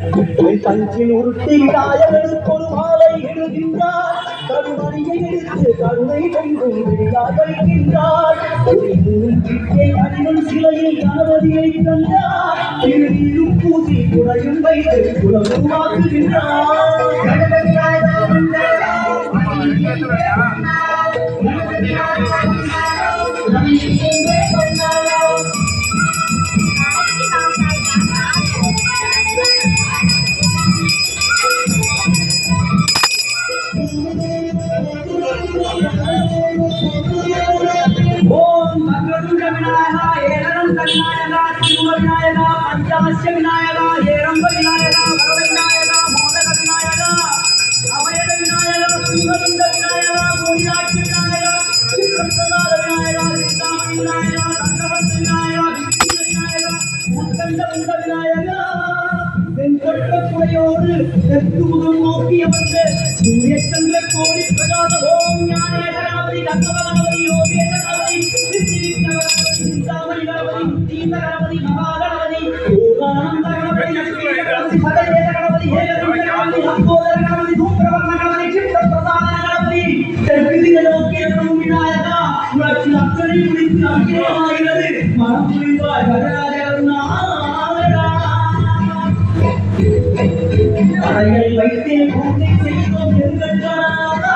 பஞ்சின் உருட்டி விநாயகனுக்கு ஒரு மாலை இடுகின்றார் கருமணியை எடுத்து கருணை பொங்கும் விழாய் வைக்கின்றார் அடிவன் சிலையில் கணபதியை தந்தார். திருநீரும் பூசி குறையும் வைத்து குலமுமாக்குகின்றார் ஓம் പഞ്ചാശ്യ വിനായക ജയരംഭ വിനായക വരദ വിനായക മോദക വിനായക അഭയദ വിനായക സിംഹദുണ്ട വിനായക കോടിയാക്ഷി വിനായക ചിത്രപ്രസാദ വിനായക ചിന്താമണി വിനായക തന്ത്രവർത്ത വിനായക വിഘ്ന വിനായക ഉത്കണ്ഠമുണ്ട വിനായക വെങ്കട്ടപ്പുഴയോട് கந்தவ புரிவாய் வைத்தே பூஜை செய்தோம் எங்கள் கணநாதா.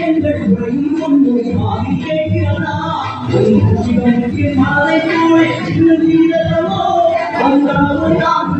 எங்கள் கொண்டு கேட்கிறதா? மாலை போய்